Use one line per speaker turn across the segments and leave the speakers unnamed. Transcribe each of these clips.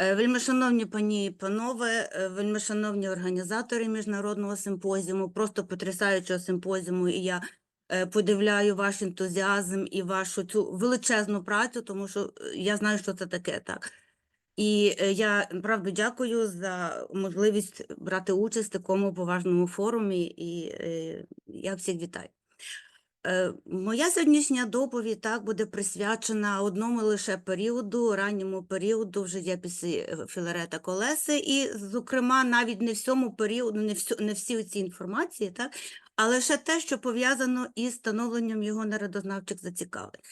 Е, Вельмишановні пані і панове, е, вельмишановні організатори міжнародного симпозіуму, просто потрясаючого симпозіуму, і я е, подивляю ваш ентузіазм і вашу цю величезну працю, тому що я знаю, що це таке так. І я правда дякую за можливість брати участь в такому поважному форумі, і я всіх вітаю. Е, Моя сьогоднішня доповідь так буде присвячена одному лише періоду, ранньому періоду в життєписі е, Філарета Колеси, і, зокрема, навіть не всьому періоду, не всю, не всі ці інформації, так, а лише те, що пов'язано із становленням його народознавчих зацікавлень.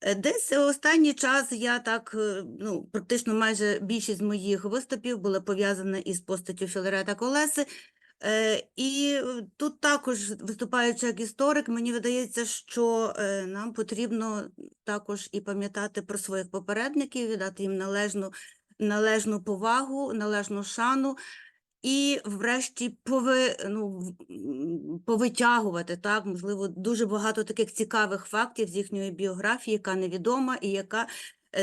Е, Десь останній час я так, ну, практично майже більшість моїх виступів була пов'язана із постаттю Філарета Колеси. Е, І е, тут також, виступаючи як історик, мені видається, що е, нам потрібно також і пам'ятати про своїх попередників, віддати їм належну, належну повагу, належну шану. І, врешті, пови, ну, повитягувати, так, можливо, дуже багато таких цікавих фактів з їхньої біографії, яка невідома і яка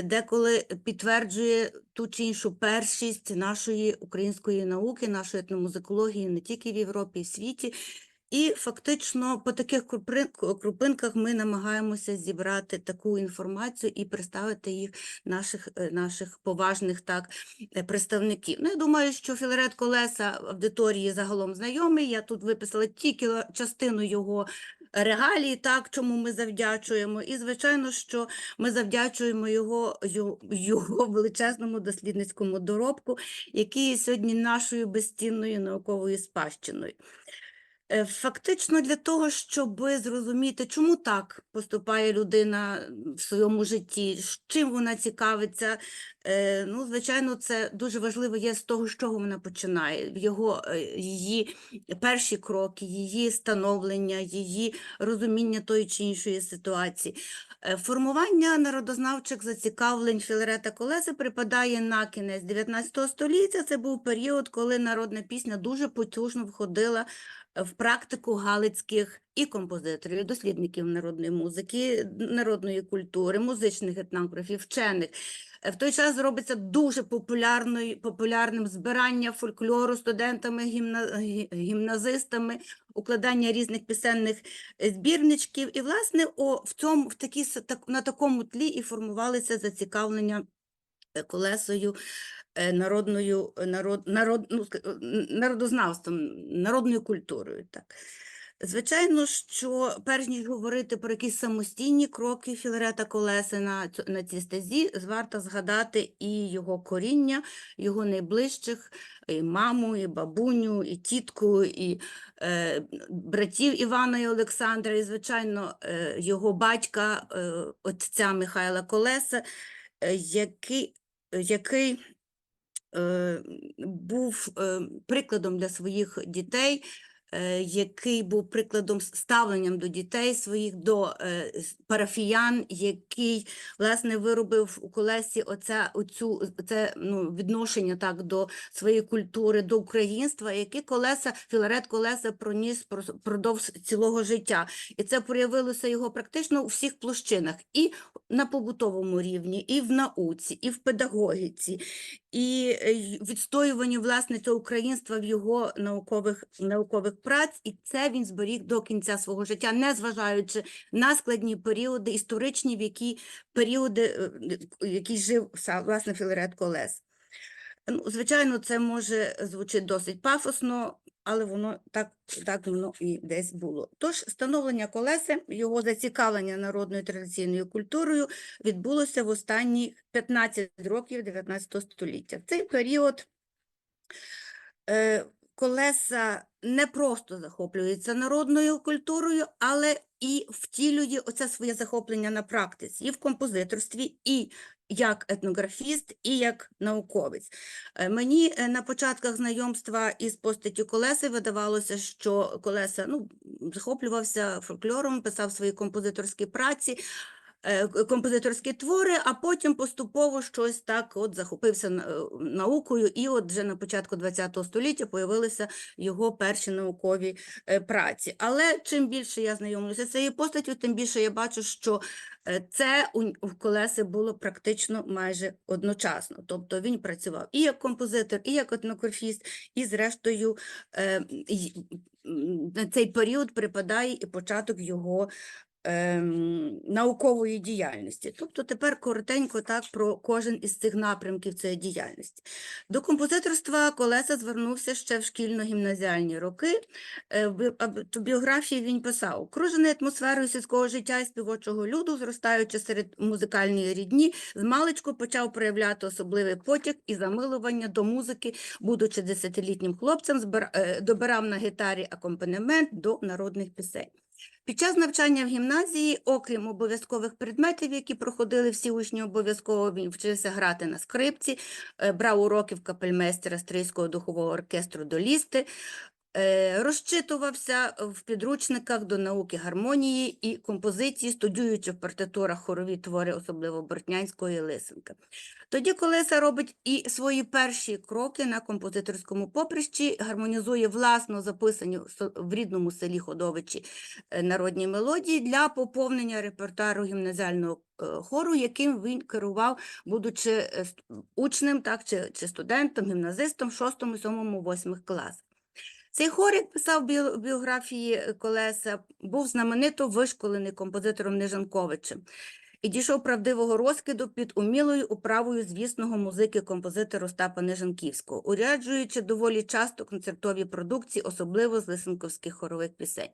деколи підтверджує ту чи іншу першість нашої української науки, нашої етномузикології не тільки в Європі, і в світі. І фактично по таких крупинках ми намагаємося зібрати таку інформацію і представити їх наших, е, наших поважних так е, представників. Ну, я думаю, що Філарет Колеса аудиторії загалом знайомий. Я тут виписала тільки частину його регалій, так, чому ми завдячуємо. І, звичайно, що ми завдячуємо його, його величезному дослідницькому доробку, який є сьогодні нашою безцінною науковою спадщиною. Е, Фактично для того, щоб зрозуміти, чому так поступає людина в своєму житті, чим вона цікавиться, е, ну, звичайно, це дуже важливо є з того, з чого вона починає, його, е, її перші кроки, її становлення, її розуміння тої чи іншої ситуації. Формування народознавчих зацікавлень Філарета Колеси припадає на кінець 19 століття. Це був період, коли народна пісня дуже потужно входила в практику галицьких і композиторів, і дослідників народної музики, народної культури, музичних етнографів, вчених. В той час робиться дуже популярним збирання фольклору студентами, гімна, гімназистами, укладання різних пісенних збірничків. І, власне, о, в цьому, в такі, так, на такому тлі і формувалися зацікавлення е, колесою народною е, народ, народ, ну, е, народознавством, народною культурою. Так. Звичайно, що перш ніж говорити про якісь самостійні кроки Філарета Колеси на, цій стезі, варто згадати і його коріння, його найближчих, і маму, і бабуню, і тітку, і е, братів Івана і Олександра, і, звичайно, е, його батька, е, отця Михайла Колеса, е, який, який е, був е, прикладом для своїх дітей, е, який був прикладом ставленням до дітей своїх, до е, парафіян, який власне виробив у колесі оце, оцю, це, ну, відношення так, до своєї культури, до українства, яке колеса, Філарет Колеса проніс впродовж цілого життя. І це проявилося його практично у всіх площинах, і на побутовому рівні, і в науці, і в педагогіці, і відстоюванню власне цього українства в його наукових, наукових праць, і це він зберіг до кінця свого життя, незважаючи на складні періоди, історичні, в які періоди, е, в які жив власне Філарет Колес. Ну, звичайно, це може звучить досить пафосно, але воно так, так воно і десь було. Тож становлення колеси, його зацікавлення народною традиційною культурою відбулося в останні 15 років 19 століття. В цей період е, колеса не просто захоплюється народною культурою, але і втілює оце своє захоплення на практиці, і в композиторстві, і як етнографіст, і як науковець. Е, Мені е, на початках знайомства із постаттю Колеси видавалося, що Колеса ну, захоплювався фольклором, писав свої композиторські праці, композиторські твори, а потім поступово щось так от захопився е, наукою, і от вже на початку ХХ століття появилися його перші наукові е, праці. Але чим більше я знайомлюся з цією постаттю, тим більше я бачу, що е, це у, Колеси було практично майже одночасно. Тобто він працював і як композитор, і як етнографіст, і зрештою е, на цей період припадає і початок його наукової діяльності. Тобто тепер коротенько так про кожен із цих напрямків цієї діяльності. До композиторства Колеса звернувся ще в шкільно-гімназіальні роки. Е, В біографії він писав, окружений атмосферою сільського життя і співочого люду, зростаючи серед музикальної рідні, змалечку почав проявляти особливий потяг і замилування до музики, будучи десятилітнім хлопцем, е, добирав на гітарі акомпанемент до народних пісень. Під час навчання в гімназії, окрім обов'язкових предметів, які проходили всі учні обов'язково, він вчився грати на скрипці, е, брав уроки в капельмейстера Стрийського духового оркестру до лісти, розчитувався в підручниках до науки гармонії і композиції, студіюючи в партитурах хорові твори, особливо Бортнянського і Лисенка. Тоді Колеса робить і свої перші кроки на композиторському поприщі, гармонізує власно записані в рідному селі Ходовичі е, народні мелодії для поповнення репертуару гімназіального е, хору, яким він керував, будучи е, учнем так, чи, чи студентом, гімназистом в 6, 7, 8 класах. Цей хорик писав біографії е, Колеса, був знаменито вишколений композитором Нижанковичем і дійшов правдивого розкиду під умілою управою звісного музики-композитора Остапа Нежанківського, уряджуючи доволі часто концертові продукції, особливо з лисенковських хорових пісень.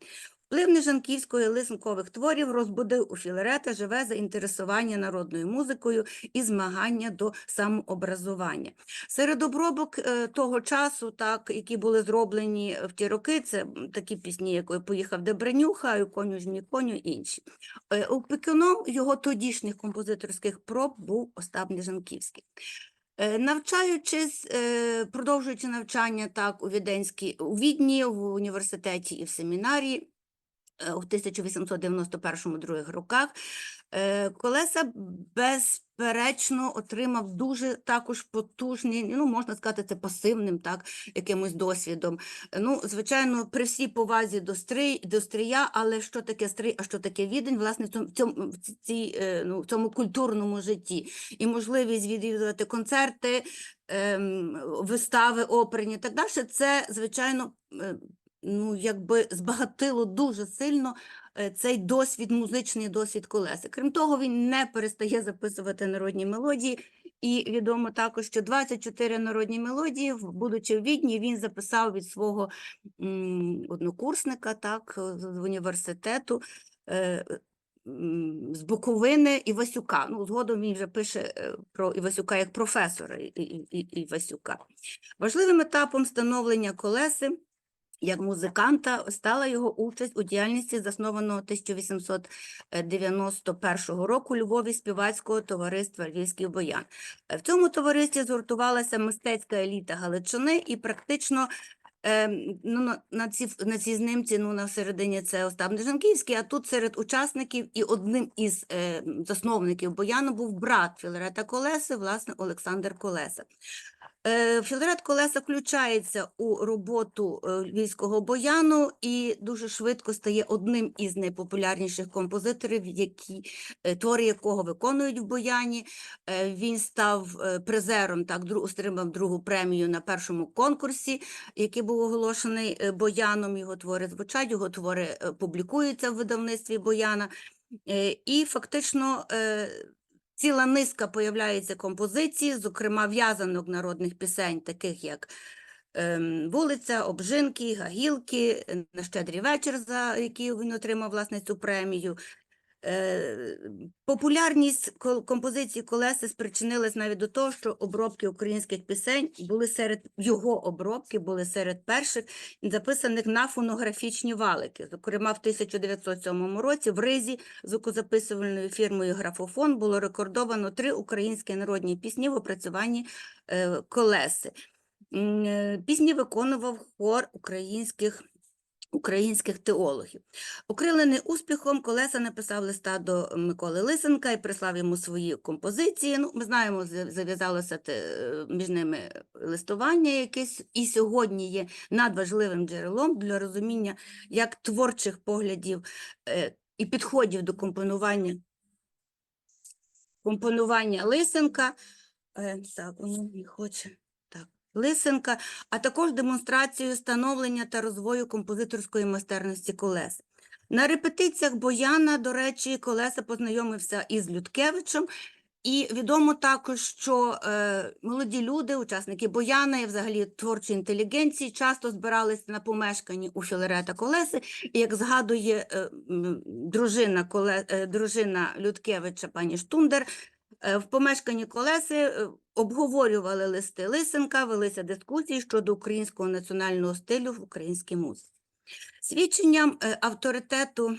Вплив Нежанківського і лисенкових творів розбудив у Філарета живе заінтересування народною музикою і змагання до самообразування. Серед обробок е, того часу, так, які були зроблені в ті роки, це такі пісні, як «Ой, поїхав Дебренюха, «Ой, коню ж коню інші. Е, Опікуном його тодішніх композиторських проб був Остап Нежанківський. Е, Навчаючись, продовжуючи навчання так у Віденській, у Відні, в університеті і в семінарії, у 1891-2 роках, е, Колеса безперечно отримав дуже також потужний, ну, можна сказати, це пасивним так, якимось досвідом. Е, Ну, звичайно, при всій повазі до, стрий, до стрия, але що таке стрий, а що таке відень, власне, в цьому, в цій, е, ну, в цьому культурному житті. І можливість відвідувати концерти, ем, вистави оперні і так далі, це, звичайно, е, ну, якби збагатило дуже сильно е, цей досвід, музичний досвід колеси. Крім того, він не перестає записувати народні мелодії. І відомо також, що 24 народні мелодії, будучи в Відні, він записав від свого однокурсника так, з з університету. е, З Буковини Івасюка. Ну, згодом він вже пише е, про Івасюка як професора Івасюка. Важливим етапом становлення колеси як музиканта стала його участь у діяльності заснованого 1891 року Львові співацького товариства Львівський Боян. Е, В цьому товаристві згуртувалася мистецька еліта Галичини і практично Ем, ну, на, ці, на цій знимці, ну, на середині це Остап Нежанківський, а тут серед учасників і одним із е, засновників Бояну був брат Філарета Колеси, власне, Олександр Колеса. Е, Філарет Колеса включається у роботу е, львівського бояну і дуже швидко стає одним із найпопулярніших композиторів, які, е, твори якого виконують в бояні. Він став призером, так, отримав другу премію на першому конкурсі, який був оголошений бояном. Його твори звучать, його твори публікуються в видавництві бояна. І фактично ціла низка появляється композицій, зокрема в'язанок народних пісень, таких як ем, Вулиця, Обжинки, Гагілки, на щедрий вечір, за який він отримав власне цю премію. Е, Популярність композиції Колеси спричинилась навіть до того, що обробки українських пісень були серед його обробки, були серед перших записаних на фонографічні валики. Зокрема, в 1907 році в Ризі звукозаписувальною фірмою Графофон було рекордовано три українські народні пісні в опрацюванні е, Колеси. Е, Пісні виконував хор українських українських теологів. Окрилений успіхом, Колеса написав листа до Миколи Лисенка і прислав йому свої композиції. Ну, ми знаємо, зав'язалося е, між ними листування якесь, і сьогодні є надважливим джерелом для розуміння як творчих поглядів е, і підходів до компонування, компонування Лисенка. Е, так, воно не хоче. Лисенка, а також демонстрацію становлення та розвою композиторської майстерності Колеси. На репетиціях Бояна, до речі, Колеса познайомився із Людкевичем, і відомо також, що е, молоді люди, учасники Бояна і взагалі творчої інтелігенції, часто збиралися на помешканні у Філарета Колеси, і як згадує е, дружина, Коле, е, дружина Людкевича, пані Штундер, Е, В помешканні колеси е, обговорювали листи Лисенка, велися дискусії щодо українського національного стилю в українській музиці. Свідченням е, авторитету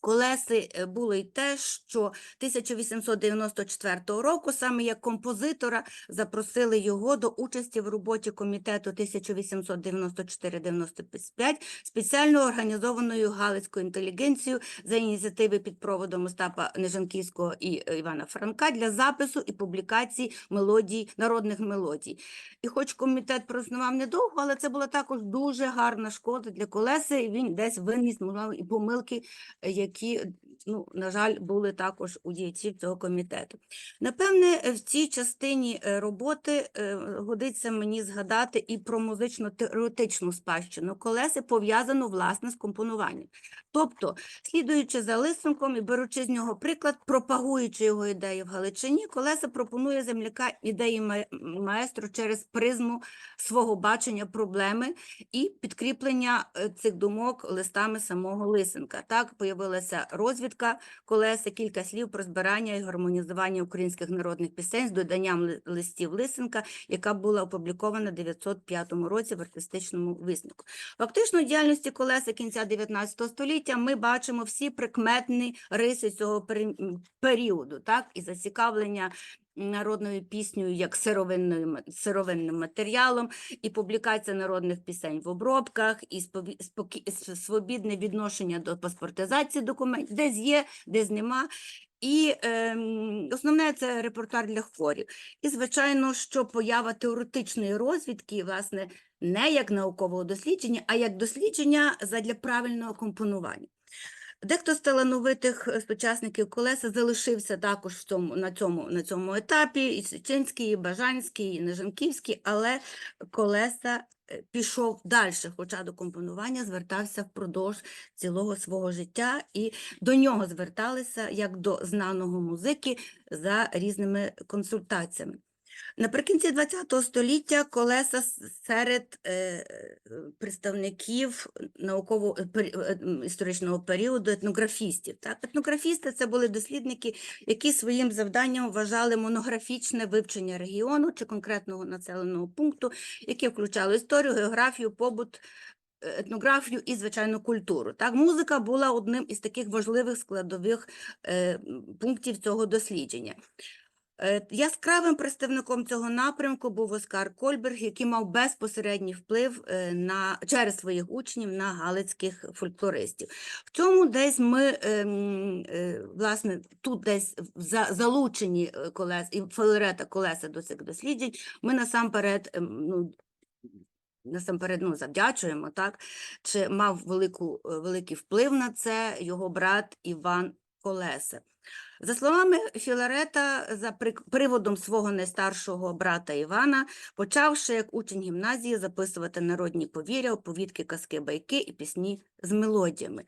Колеси е, було й те, що 1894 року саме як композитора запросили його до участі в роботі комітету 1894-95 спеціально організованою Галицькою інтелігенцією за ініціативи під проводом Остапа Нежанківського і е, Івана Франка для запису і публікації мелодій, народних мелодій. І хоч комітет проснував недовго, але це була також дуже гарна шкода для колеси, він десь виніс, можливо, і помилки, е, які, ну, на жаль, були також у діячів цього комітету. Напевне, в цій частині е, роботи е, годиться мені згадати і про музично-теоретичну спадщину колеси, пов'язану, власне, з компонуванням. Тобто, слідуючи за Лисенком і беручи з нього приклад, пропагуючи його ідеї в Галичині, Колеса пропонує земляка ідеї ма- маестро через призму свого бачення проблеми і підкріплення е, цих думок листами самого Лисенка. Так появилася розвідка Колеса, кілька слів про збирання і гармонізування українських народних пісень з доданням листів Лисенка, яка була опублікована в 905 році в артистичному висновку. Фактично, в діяльності колеса кінця 19 століття ми бачимо всі прикметні риси цього пері- періоду, так, і зацікавлення народною піснею як сировинною, сировинним матеріалом, і публікація народних пісень в обробках, і свобідне відношення до паспортизації документів, десь є, десь нема. І ем, основне це репортаж для хворів. І, звичайно, що поява теоретичної розвідки, власне, не як наукового дослідження, а як дослідження задля правильного компонування. Дехто з талановитих е, сучасників колеса залишився також в цьому, на, цьому, на цьому етапі, і Сичинський, і Бажанський, і Нежанківський, але колеса е, пішов далі, хоча до компонування звертався впродовж цілого свого життя, і до нього зверталися як до знаного музики за різними консультаціями. Наприкінці ХХ століття колеса серед е, е, представників науково е, історичного періоду етнографістів. Так? Етнографісти це були дослідники, які своїм завданням вважали монографічне вивчення регіону чи конкретного населеного пункту, яке включало історію, географію, побут, етнографію і, звичайно, культуру. Так, музика була одним із таких важливих складових е, пунктів цього дослідження. Е, Яскравим представником цього напрямку був Оскар Кольберг, який мав безпосередній вплив е, на, через своїх учнів на галицьких фольклористів. В цьому десь ми, ем, е, власне, тут десь за, залучені колес, і Філарета колеса до цих досліджень, ми насамперед, ем, ну, насамперед ну, завдячуємо, так, чи мав велику, великий вплив на це його брат Іван Колеса. За словами Філарета, за приводом свого найстаршого брата Івана, почав ще як учень гімназії записувати народні повір'я, оповідки, казки, байки і пісні з мелодіями.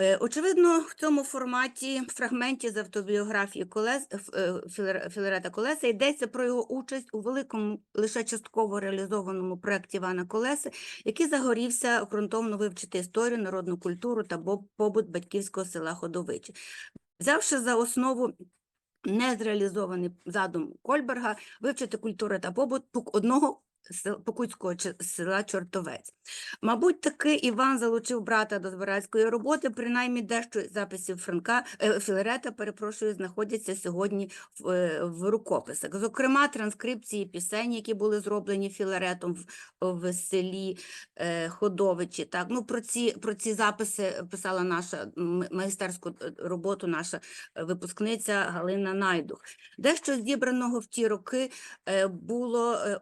Е, Очевидно, в цьому форматі, фрагменті з автобіографії Колес, е, Філар- Філарета Колеса йдеться про його участь у великому, лише частково реалізованому проєкті Івана Колеси, який загорівся ґрунтовно вивчити історію, народну культуру та побут батьківського села Ходовичі. Взявши за основу незреалізований задум Кольберга вивчити культуру та побут одного Покутського села Чортовець. Мабуть, таки Іван залучив брата до збиральської роботи, принаймні дещо записів Франка, е, Філарета, перепрошую, знаходяться сьогодні в, е, в рукописах. Зокрема, транскрипції пісень, які були зроблені Філаретом в, в селі е, Ходовичі. Так, ну про ці про ці записи писала наша м- майстерську е, роботу, наша випускниця Галина Найдух. Дещо зібраного в ті роки е, було е,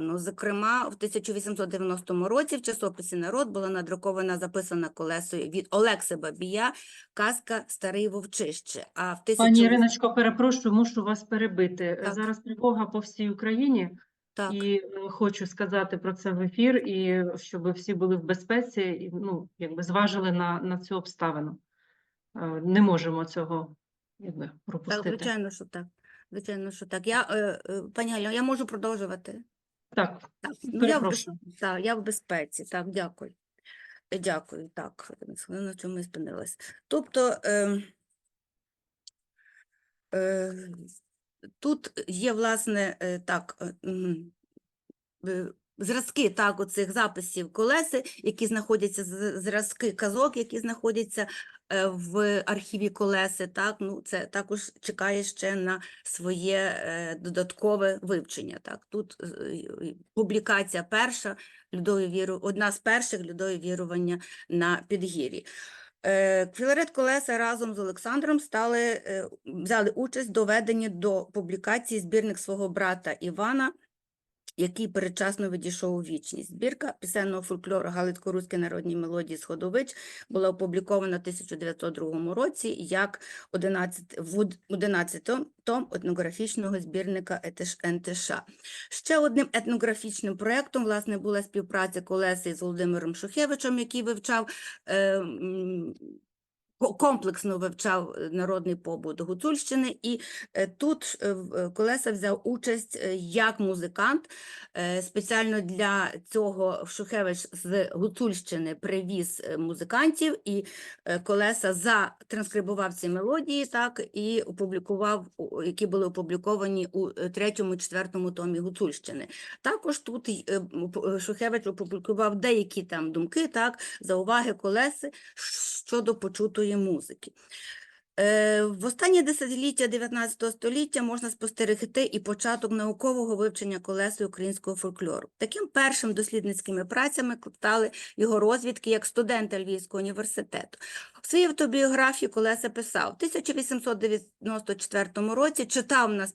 опубліковано. Зокрема, в 1890 році в часописі Народ була надрукована записана колесою від Олекси Бабія казка Старий Вовчище. А в
Пані Іриночко, перепрошую, мушу вас перебити.
Так.
Зараз тривога по всій Україні,
Так.
і е, хочу сказати про це в ефір, і щоб всі були в безпеці, і ну, якби зважили на, на цю обставину. Е, Не можемо цього якби,
Так,
пропустити.
звичайно, що так. Звичайно, що так. Я, е, пані Галю, я можу продовжувати?
Так,
ну, я в, без... так, я в безпеці. Так, дякую. Е, Дякую. Так, на чому я спинилась. Тобто, е, е, тут є, власне, е, так, е, е, зразки так, оцих записів колеси, які знаходяться, зразки казок, які знаходяться в архіві колеси, так, ну, це також чекає ще на своє е, додаткове вивчення. Так. Тут е, е, публікація перша, Людові віру, одна з перших Людові вірування на Підгір'ї. Е, Філарет Колеса разом з Олександром стали, е, взяли участь в доведенні до публікації збірник свого брата Івана, який передчасно відійшов у вічність. Збірка пісенного фольклору Галицько-руські народні мелодії Сходович була опублікована в 1902 році як 11, в од- 11 том етнографічного збірника НТШ. Ще одним етнографічним проєктом власне була співпраця Колеси з Володимиром Шухевичем, який вивчав е, комплексно вивчав е, народний побут Гуцульщини, і е, тут е, Колеса взяв участь як музикант. Спеціально для цього Шухевич з Гуцульщини привіз музикантів, і Колеса затранскрибував ці мелодії, так, і опублікував, які були опубліковані у третьому, четвертому томі Гуцульщини. Також тут Шухевич опублікував деякі там думки, так, зауваги Колеси щодо почутої музики. Е, В останнє десятиліття 19 століття можна спостерегти і початок наукового вивчення колеси українського фольклору. Таким першим дослідницькими працями стали його розвідки як студента Львівського університету. В своїй автобіографії Колеса писав, в 1894 році читав на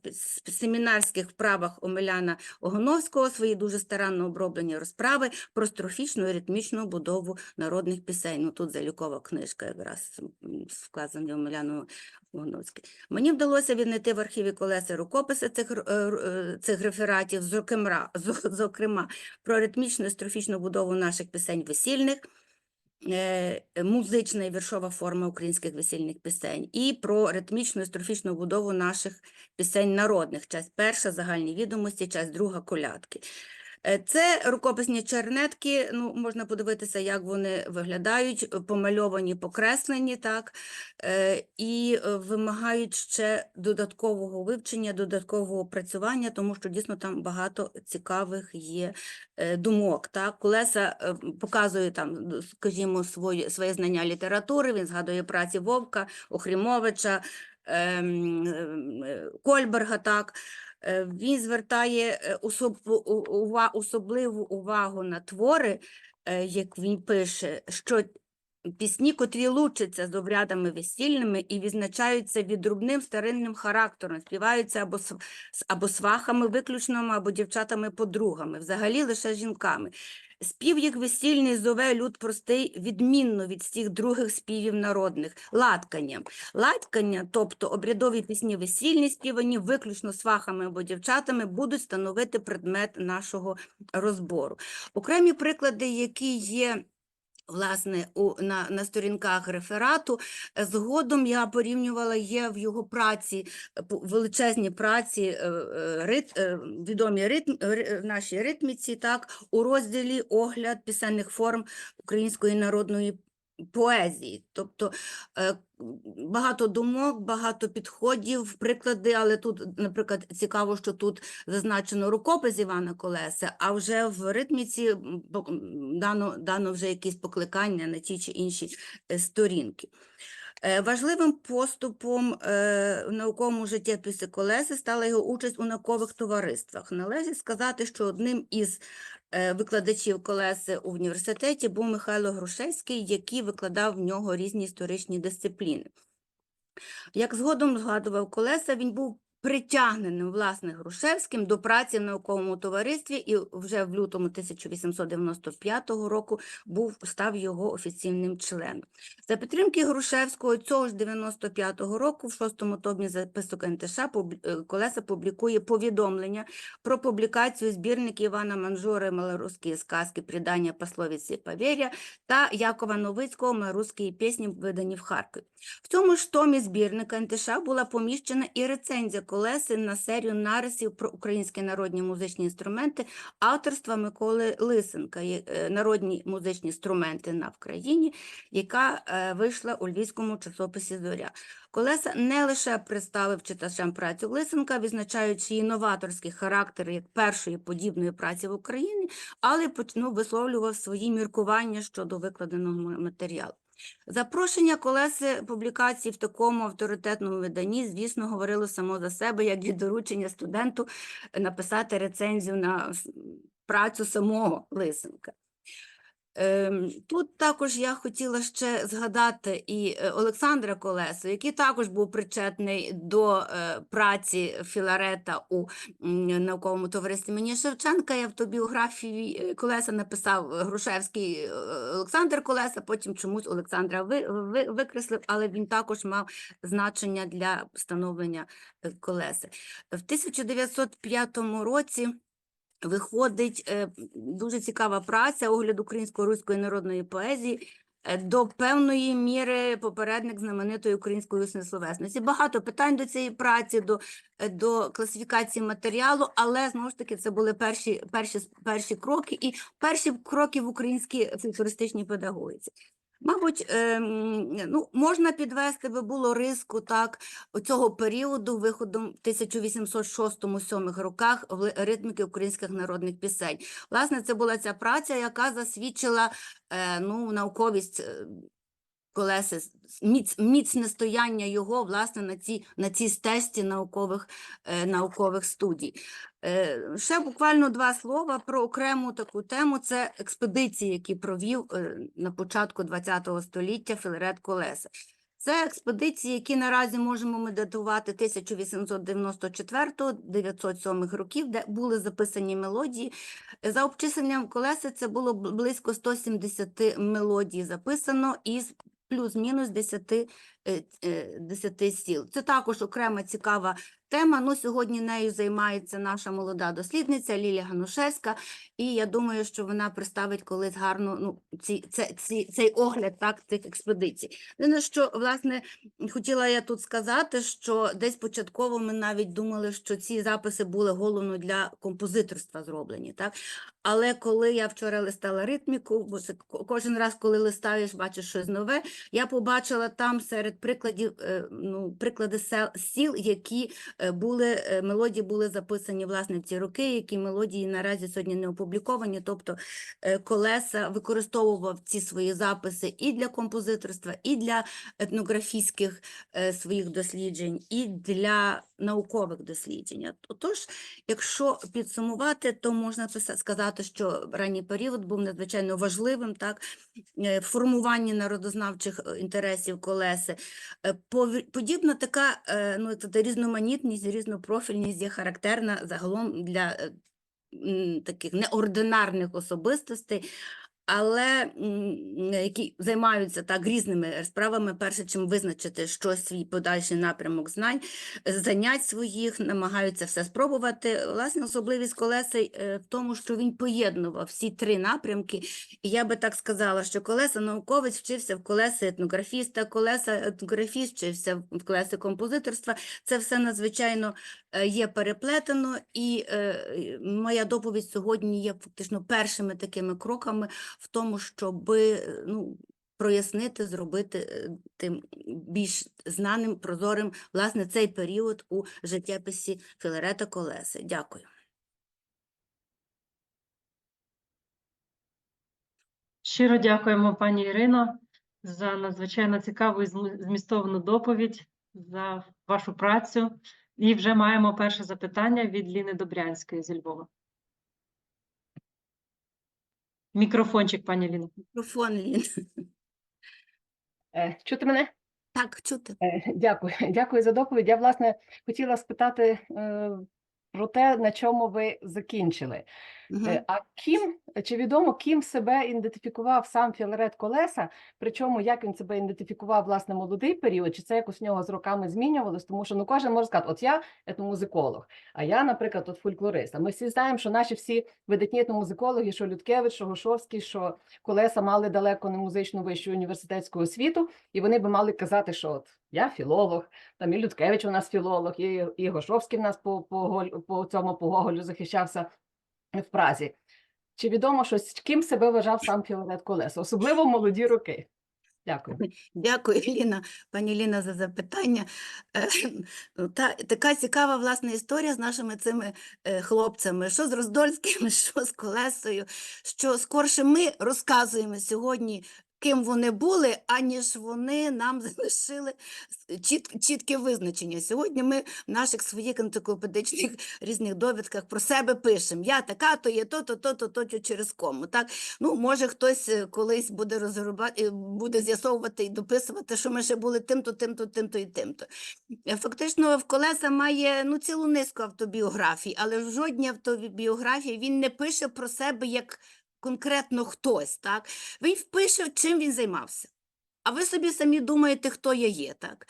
семінарських вправах Омеляна Огоновського свої дуже старанно оброблені розправи про строфічну і ритмічну будову народних пісень. Ну, тут залікова книжка якраз м, вказані Омеляну Огоновським. Мені вдалося віднайти в архіві колеси рукописи цих, е, е, цих рефератів, зокрема, зокрема про ритмічну і строфічну будову наших пісень весільних, е, музична і віршова форма українських весільних пісень, і про ритмічну і строфічну будову наших пісень народних, часть перша, загальні відомості, часть друга, колядки. Е, Це рукописні чернетки, ну, можна подивитися, як вони виглядають, е, помальовані, покреслені, так, е, і вимагають ще додаткового вивчення, додаткового опрацювання, тому що дійсно там багато цікавих є думок. Так? Колеса показує там, скажімо, своє, своє знання літератури, він згадує праці Вовка, Охрімовича, ем, ем, Кольберга, так. Е, Він звертає е, особливу увагу на твори, е, як він пише, що пісні, котрі лучаться з обрядами весільними і відзначаються відрубним старинним характером, співаються або, або свахами виключно або дівчатами-подругами, взагалі лише жінками. Спів їх весільний зове люд простий, відмінно від всіх других співів народних, латканням. Латкання, тобто обрядові пісні весільні, співані виключно свахами або дівчатами, будуть становити предмет нашого розбору. Окремі приклади, які є Власне, у, на, на сторінках реферату. Е, Згодом я порівнювала, є в його праці, е, величезні праці, е, рит, відомі ритм, в нашій ритміці, так, у розділі огляд пісенних форм української народної поезії. Тобто е, багато думок, багато підходів, приклади, але тут, наприклад, цікаво, що тут зазначено рукопис Івана Колеси, а вже в ритміці дано, дано вже якісь покликання на ті чи інші е, сторінки. Е, Важливим поступом в науковому життєписі Колеси стала його участь у наукових товариствах. Належить сказати, що одним із викладачів Колеси у університеті був Михайло Грушевський, який викладав в нього різні історичні дисципліни. Як згодом згадував Колеса, він був притягненим власне Грушевським до праці в науковому товаристві і вже в лютому 1895 року був став його офіційним членом. За підтримки Грушевського цього ж 95-го року в шостому томі записок НТШ е, Колеса публікує повідомлення про публікацію збірників Івана Манжури «Малорусські сказки. Придання пословиці Павєря» та Якова Новицького «Малорусські пісні, видані в Харкові». В цьому ж томі збірника НТШ була поміщена і рецензія Колеси на серію нарисів про українські народні музичні інструменти авторства Миколи Лисенка е, «Народні музичні інструменти на Вкраїні», яка е, вийшла у львівському часописі «Зоря». Колеса не лише представив читачам працю Лисенка, відзначаючи її новаторський характер як першої подібної праці в Україні, але й поч- ну, висловлював свої міркування щодо викладеного матеріалу. Запрошення колеси публікації в такому авторитетному виданні, звісно, говорило само за себе, як і доручення студенту написати рецензію на працю самого Лисенка. Ем, Тут також я хотіла ще згадати і е, Олександра Колесу, який також був причетний до е, праці Філарета у науковому товаристві імені Шевченка. Я в автобіографії е, Колеса написав Грушевський Олександр Колеса, потім чомусь Олександра ви, ви, викреслив, але він також мав значення для встановлення Колеси. В 1905 році виходить е, дуже цікава праця огляд українсько-руської народної поезії. е, До певної міри попередник знаменитої української усної словесності. Багато питань до цієї праці, до, е, до класифікації матеріалу, але знову ж таки це були перші, перші, перші кроки і перші кроки в українській фольклористичній педагогіці. Мабуть, ем, ну, можна підвести би було риску так цього періоду виходом в 1806-1807 роках в ритміки українських народних пісень. Власне, це була ця праця, яка засвідчила е, ну, науковість Колеси, с- міць, міцне стояння його власне на цій, на цій стежці наукових, е, наукових студій. Е, ще буквально два слова про окрему таку тему. Це експедиції, які провів е, на початку ХХ століття Філарет Колеса. Це експедиції, які наразі можемо ми датувати 1894-907 років, де були записані мелодії. За обчисленням колеси це було бл- близько 170 мелодій записано із плюс-мінус 10, е, е, 10 сіл. Це також окрема цікава тема. Ну, сьогодні нею займається наша молода дослідниця Лілія Ганушевська, і я думаю, що вона представить колись гарно ну, ці, це, ці, цей огляд так, цих експедицій. Єдине, що, власне, хотіла я тут сказати, що десь початково ми навіть думали, що ці записи були головно для композиторства зроблені. Так? Але коли я вчора листала ритміку, бо це кожен раз, коли листаєш, бачиш щось нове, я побачила там серед прикладів е, ну, приклади сіл, які е, були, е, мелодії були записані власне в ці роки, які мелодії наразі сьогодні не опубліковані. Тобто е, Колеса використовував ці свої записи і для композиторства, і для етнографічних е, своїх досліджень, і для наукових досліджень. Отож, якщо підсумувати, то можна сказати, що ранній період був надзвичайно важливим так, е, в формуванні народознавчих е, інтересів колеси. Е, Подібна така е, ну, це, різноманітність, різнопрофільність є характерна загалом для е, таких неординарних особистостей, але які займаються так різними справами, перше, чим визначити щось свій подальший напрямок знань, е, занять своїх, намагаються все спробувати. Власне, особливість колеса е, в тому, що він поєднував всі три напрямки. І я би так сказала, що колеса науковець вчився в колеса етнографіста, колеса етнографіст вчився в колеса композиторства. Це все надзвичайно е, є переплетено, і моя доповідь сьогодні є фактично першими такими кроками в тому, щоб ну, прояснити, зробити е, тим більш знаним, прозорим, власне, цей період у життєписі Філарета Колеси. Дякую.
Щиро дякуємо, пані Ірино, за надзвичайно цікаву і змістовну доповідь, за вашу працю. І вже маємо перше запитання від Ліни Добрянської зі Львова. Мікрофончик, пані Ліна.
Мікрофон, Ліна.
Е, Чути мене?
Так, чути.
Е, Дякую. Дякую за доповідь. Я, власне, хотіла спитати е, про те, на чому ви закінчили. Е, А ким, чи відомо, ким себе ідентифікував сам Філарет Колеса, причому як він себе ідентифікував, власне, молодий період, чи це якось в нього з роками змінювалось? Тому що ну, кожен може сказати, от я етномузиколог, а я, наприклад, от фольклорист. А ми всі знаємо, що наші всі видатні етномузикологи, що Людкевич, що Гошовський, що Колеса мали далеко не музичну вищу університетську освіту, і вони би мали казати, що от я філолог, там і Людкевич у нас філолог, і, і Гошовський в нас по, по, по цьому по Гоголю захищався в Празі. Чи відомо щось, ким себе вважав сам Філарет Колеса, особливо молоді роки? Дякую.
Дякую, Ліна, пані Ліна, за запитання. Е, Та, така цікава власне історія з нашими цими е, хлопцями, що з Роздольським, що з Колесою, що скорше ми розказуємо сьогодні, ким вони були, аніж вони нам залишили чіт, чітке визначення. Сьогодні ми в наших своїх енциклопедичних різних довідках про себе пишемо. Я така, то є то-то, то-то, то, то через кому. Так? Ну, може, хтось е, колись буде розробляти, буде з'ясовувати і дописувати, що ми ще були тим-то, тим-то, тим-то і тим-то. Е, Фактично, в колеса має ну, цілу низку автобіографій, але в жодній автобіографії він не пише про себе як конкретно хтось. Так? Він впише, чим він займався. А ви собі самі думаєте, хто я є, так?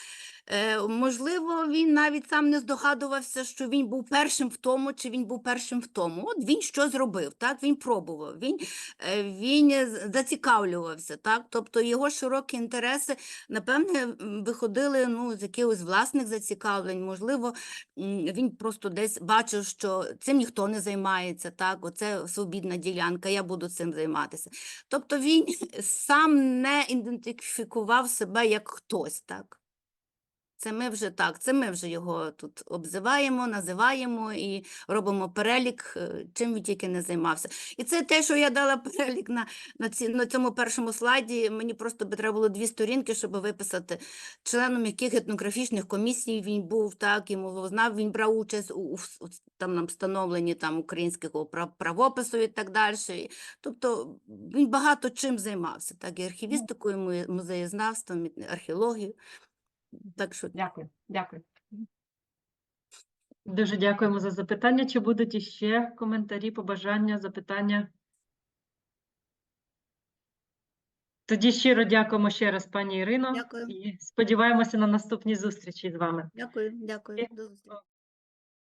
Е, можливо, він навіть сам не здогадувався, що він був першим в тому, чи він був першим в тому. От він що зробив, так? Він пробував, він, е, він зацікавлювався, так? Тобто його широкі інтереси, напевне, виходили ну, з якихось власних зацікавлень. Можливо, він просто десь бачив, що цим ніхто не займається, так? Оце свобідна ділянка, я буду цим займатися. Тобто він сам не ідентифікував себе як хтось, так? Це ми вже так, це ми вже його тут обзиваємо, називаємо і робимо перелік, е, чим він тільки не займався. І це те, що я дала перелік на, на, ці, на цьому першому слайді. Мені просто би треба було дві сторінки, щоб виписати, членом яких етнографічних комісій він був, так, і мовознав, він брав участь у, у, там нам встановленні там українського прав- правопису і так далі. Тобто він багато чим займався, так, і архівістикою, музеєзнавством, археологією. Так що
Дякую. Дякую.
Дуже дякуємо за запитання. Чи будуть іще коментарі, побажання, запитання? Тоді щиро дякуємо ще раз, пані Ірино,
Дякую.
і сподіваємося на наступні зустрічі з вами.
Дякую, дякую. До зустрічі.